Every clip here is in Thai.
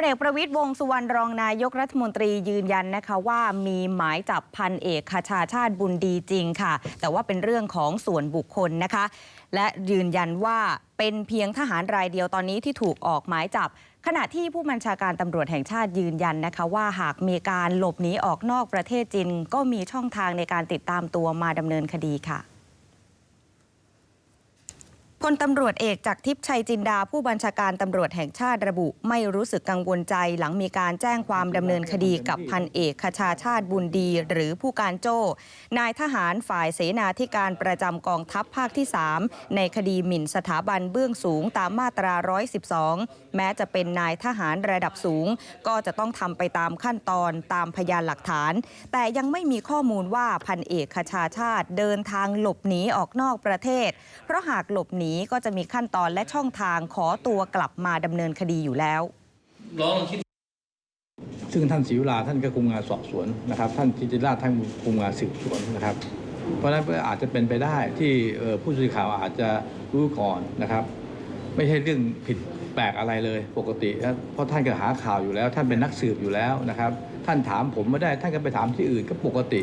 ลเอกประวิตยวงสุวรรณรองนายกรัฐมนตรียืนยันนะคะว่ามีหมายจับพันเอกคชาชาติบุญดีจริงค่ะ แต่ว่าเป็นเรื่องของส่วนบุคคลนะคะ และยืนยันว่าเป็นเพียงทหารรายเดียวตอนนี้ที่ถูกออกหมายจับ ขณะที่ผู้บัญชาการตำรวจแห่งชาติยืนยันนะคะ ว่าหากมีการหลบหนีออกนอกประเทศจริงก็มีช่องทางในการติดตามตัวมาดำเนินคดีค่ะ พลตำรวจเอกจากทิพย์ชัยจินดาผู้บัญชาการตำรวจแห่งชาติระบุ ไม่รู้สึกกังวลใจหลังมีการแจ้งความดำเนินคดีกับพันเอกคชาชาติบุญดี หรือผู้การโจ้ นายทหารฝ่ายเสนาธิการประจำกองทัพภาคที่ 3 ในคดีหมิ่นสถาบันเบื้องสูงตามมาตรา 112 แม้จะเป็นนายทหารระดับสูง ก็จะต้องทำไปตามขั้นตอนตามพยานหลักฐาน แต่ยังไม่มีข้อมูลว่าพันเอกคชาชาติเดินทางหลบหนีออกนอกประเทศ เพราะหากหลบหนีก็จะมีขั้นตอนและช่องทางขอตัวกลับมาดำเนินคดีอยู่แล้วลองคิดซึ่งท่านศรีวราท่านก็คุมงานสอบสวนนะครับ ท่านทิติราชท่านคุมงานสืบสวนนะครับ เพราะฉะนั้นก็อาจจะเป็นไปได้ที่เอ่อผู้สื่อข่าวอาจจะรู้ก่อนนะครับ ไม่ใช่เรื่องผิดแปลกอะไรเลยปกตินะเพราะท่านก็หาข่าวอยู่แล้ว ท่านเป็นนักสืบอยู่แล้วนะครับ ท่านถามผมไม่ได้ท่านก็ไปถามที่อื่นก็ปกติ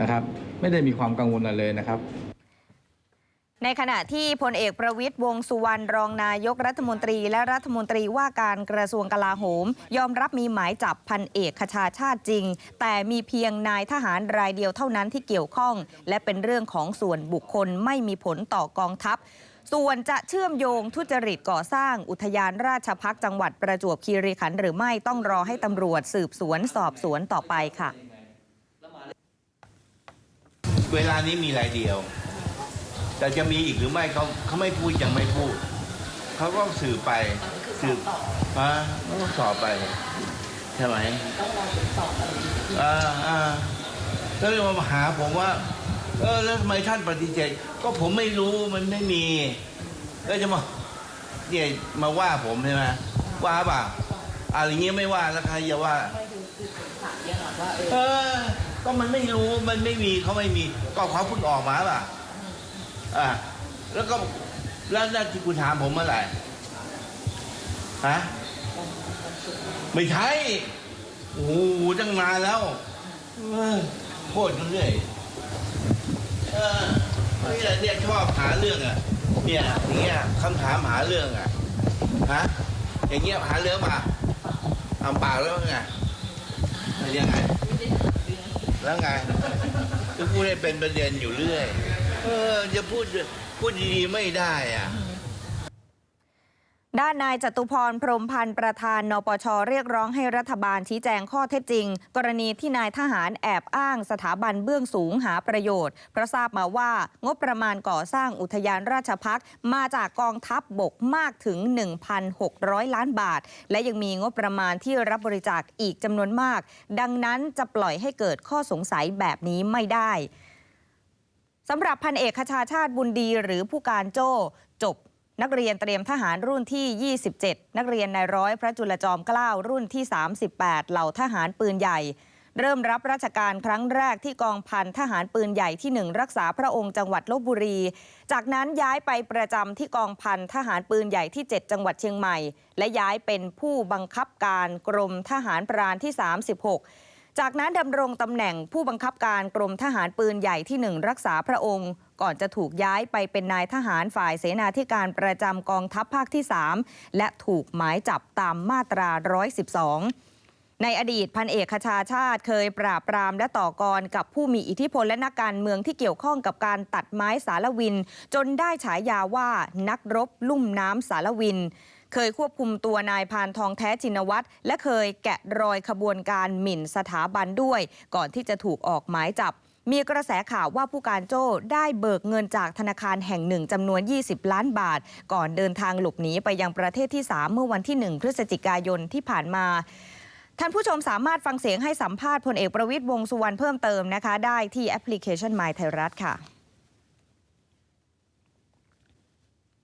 นะครับ ไม่ได้มีความกังวลอะไรเลยนะครับ ในขณะที่พลเอกประวิตยวงสุวรรณรองนายกรัฐมนตรีและรัฐมนตรีว่าการกระทรวงกลาโหม ยอมรับมีหมายจับพันเอกคชาชาติจริง แต่มีเพียงนายทหารรายเดียวเท่านั้นที่เกี่ยวข้อง และเป็นเรื่องของส่วนบุคคลไม่มีผลต่อกองทัพ ส่วนจะเชื่อมโยงทุจริตก่อสร้างอุทยานราชพักจังหวัดประจวบคีรีขันธ์หรือไม่ต้องรอให้ตำรวจสืบสวนสอบสวนต่อไปค่ะ เวลานี้มีรายเดียว แต่จะมีอีกหรือไม่เขาเขาไม่พูดยังไม่พูด เขาก็สืบไปสืบอ่าเขาก็สอบไปใช่ไหมต้องรอสอบอ่าอ่าแล้วมาหาผมว่า เออแล้วทำไมท่านปฏิเสธก็ผมไม่รู้มันไม่มีแล้วจะมาเนี่ยมาว่าผมใช่ไหมว่าป่ะอะไรเงี้ยไม่ว่าแล้วใครจะว่าเออ ก็มันไม่รู้มันไม่มีเขาไม่มี ก็เขาเพิ่งออกมาป่ะ อะแล้วก็แล้วนั่นที่คุณถามผมเมื่อไหร่ฮะไม่ใช่โอ้โหตั้งนานแล้วเออโคตรเรื่อยเออนี่แหละเนี่ยชอบหาเรื่องอะเนี่ยอย่างเงี้ยคำถามหาเรื่องอะฮะอย่างเงี้ยหาเรื่องมาทำปากแล้วไงเป็นยังไง แล้วไงก็พูดให้เป็นประเด็นอยู่เรื่อย เออจะพูดพูดดีๆไม่ได้อะด้านนายจตุพรพรมพันธ์ประธานนปชเรียกร้องให้รัฐบาลชี้แจงข้อเท็จจริง กรณีที่นายทหารแอบอ้างสถาบันเบื้องสูงหาประโยชน์ เพราะทราบมาว่างบประมาณก่อสร้างอุทยานราชพักษ์มาจากกองทัพบบกมากถึง 1,600 ล้านบาท และยังมีงบประมาณที่รับบริจาคอีกจำนวนมาก ดังนั้นจะปล่อยให้เกิดข้อสงสัยแบบนี้ไม่ได้ สำหรับพันเอกคชาชาติบุญดีหรือผู้การโจ้จบนักเรียนเตรียมทหารรุ่นที่ 27 นักเรียนนายร้อยพระจุลจอมเกล้ารุ่นที่ 38 เหล่าทหารปืนใหญ่ เริ่มรับราชการครั้งแรกที่กองพันทหารปืนใหญ่ที่ 1 รักษาพระองค์จังหวัดลบบุรี จากนั้นย้ายไปประจำที่กองพันทหารปืนใหญ่ที่ 7 จังหวัดเชียงใหม่ และย้ายเป็นผู้บังคับการกรมทหารพรานที่ 36 จากนั้นดำรงตำแหน่งผู้บังคับการกรมทหารปืนใหญ่ที่หนึ่งรักษาพระองค์ ก่อนจะถูกย้ายไปเป็นนายทหารฝ่ายเสนาธิการประจำกองทัพภาคที่ 3 และถูกหมายจับตามมาตรา 112ในอดีตพันเอกคชาชาติเคยปราบปรามและต่อกรกับผู้มีอิทธิพลและนักการเมืองที่เกี่ยวข้องกับการตัดไม้สารวิน จนได้ฉายาว่านักรบลุ่มน้ำสารวิน เคยควบคุมตัวนายพานทองแท้ชินวัตรและเคยแกะรอยขบวนการหมิ่นสถาบันด้วย ก่อนที่จะถูกออกหมายจับมีกระแสข่าวว่าผู้การโจ้ได้เบิกเงินจากธนาคารแห่งหนึ่งจำนวน 20 ล้านบาท ก่อนเดินทางหลบหนีไปยังประเทศที่ 3 เมื่อวันที่ 1 พฤศจิกายนที่ผ่านมา ท่านผู้ชมสามารถฟังเสียงให้สัมภาษณ์พลเอกประวิตยวงสุวรรณเพิ่มเติมนะคะ ได้ที่แอปพลิเคชัน My ไทยรัฐค่ะ